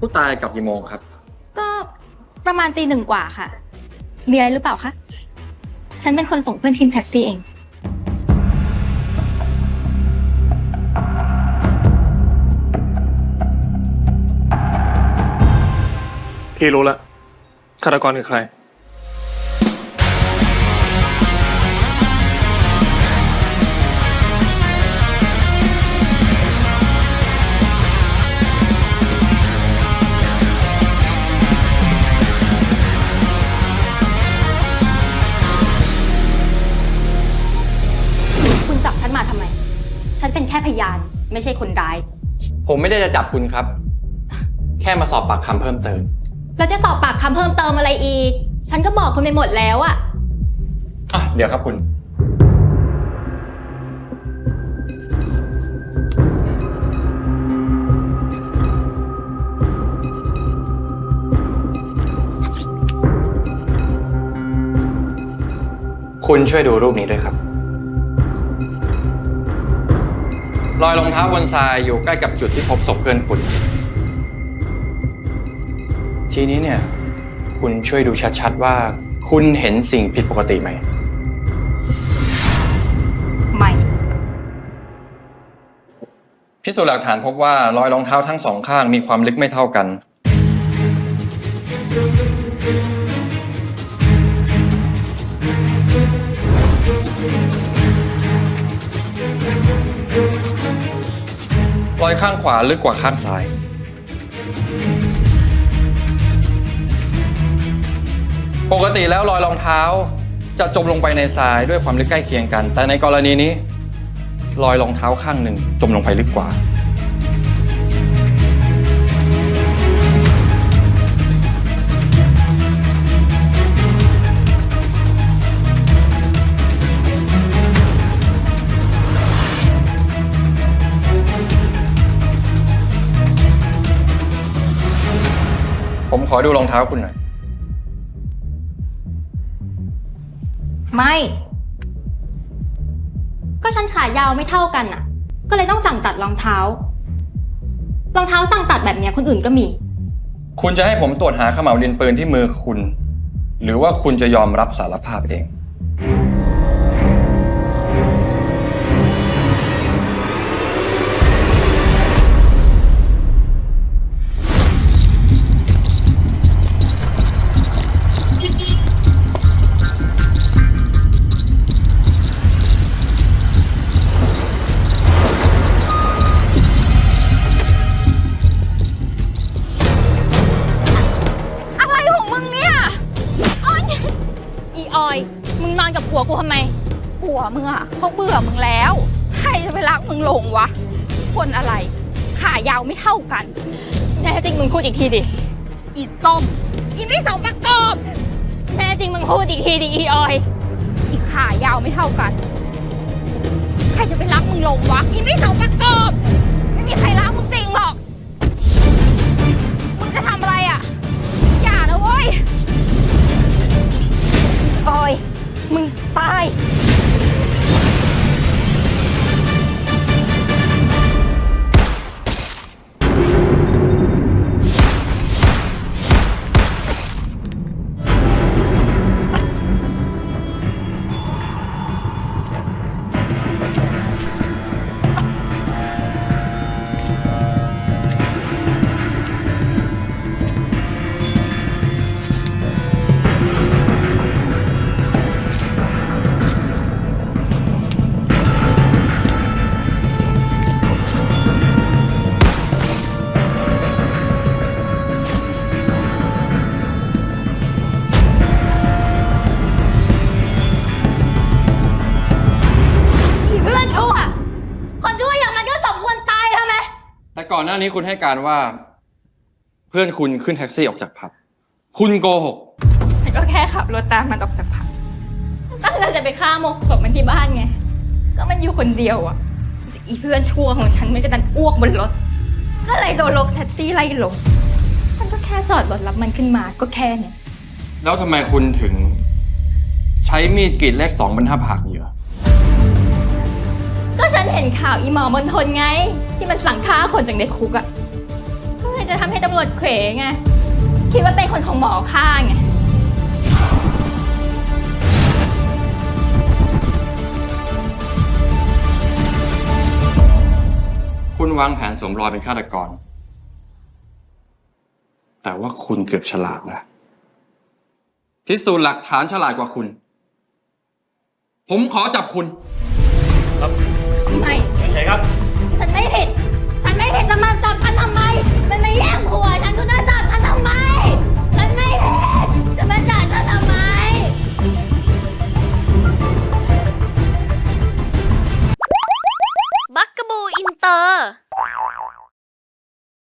ผู้ตายกลับกี่โมงครับ ก็ประมาณตีหนึ่งกว่าค่ะ มีอะไรหรือเปล่าคะ ฉันเป็นคนส่งเพื่อนทีมแท็กซี่เอง พี่รู้ละฆาตกรคือใคร ยานไม่ใช่คนร้าย ผมไม่ได้จะจับคุณครับ แค่มาสอบปากคำเพิ่มเติมแล้วจะสอบปากคำเพิ่มเติมอะไรอีก ฉันก็บอกคุณไปหมดแล้วอะอะเดี๋ยวครับคุณ คุณช่วยดูรูปนี้ด้วยครับ รอยรองเท้าบนทรายอยู่ใกล้กับจุดที่พบศพเพื่อนคุณ ทีนี้เนี่ย คุณช่วยดูชัดๆว่า คุณเห็นสิ่งผิดปกติไหม ไม่ พิสูจน์หลักฐานพบว่ารอยรองเท้าทั้งสองข้างมีความลึกไม่เท่ากัน อยข้างขวาลึกกว่าข้างซ้าย ปกติแล้วรอยรองเท้าจะจมลงไปในทรายด้วยความลึกใกล้เคียงกัน แต่ในกรณีนี้ รอยรองเท้าข้างหนึ่งจมลงไปลึกกว่า ขอดูรองเท้าคุณหน่อย ไม่ ก็ฉันขายาวไม่เท่ากันอะก็เลยต้องสั่งตัดรองเท้า รองเท้าสั่งตัดแบบเนี้ยคนอื่นก็มี คุณจะให้ผมตรวจหาขม่าวดินปืนที่มือคุณ หรือว่าคุณจะยอมรับสารภาพเอง อออย มึงนอนกับผัวกูทำไม ผัวมึงอะเขาเบื่อมึงแล้ว ใครจะไปรักมึงลงวะ คนอะไร ขายาวไม่เท่ากันแน่จริงมึงพูดอีกทีดิ อีส้ม อีไม่สมประกอบแน่จริงมึงพูดอีกทีดิอีออย อีขายาวไม่เท่ากัน ใครจะไปรักมึงลงวะ อีไม่สมประกอบ ไม่มีใครรัก มึงตาย อนหน้านี้คุณให้การว่า เพื่อนคุณขึ้นแท็กซี่ออกจากผับ คุณโกหก ฉันก็แค่ขับรถตามมันออกจากผับตั้งใจจะไปฆ่ามกศพมันที่บ้านไง ก็มันอยู่คนเดียวอะแต่อีเพื่อนชั่วของฉันไม่กระดันอ้วกบนรถ ก็เลยโดนรถแท็กซี่ไล่ลง ฉันก็แค่จอดรถรับมันขึ้นมาก็แค่เนี้ยแล้วทำไมคุณถึง ใช้มีดกรีดเลขสองบรรทัดหักเหยื่อก็ ฉันเห็นข่าวอีหมอมนทนไง ที่มันสั่งฆ่าคนจากในคุกอะก็เลยจะจะทำให้ตำรวจเขวไง คิดว่าเป็นคนของหมอฆ่าไง คุณวางแผนสวมรอยเป็นฆาตกร แต่ว่าคุณเกือบฉลาดนะพิสูจน์หลักฐานฉลาดกว่าคุณ ผมขอจับคุณ ไม่ใช่ครับ ฉันไม่ผิด ฉันไม่ผิดจะมาจับฉันทำไม มันมาแย่งผัวฉันก็ได้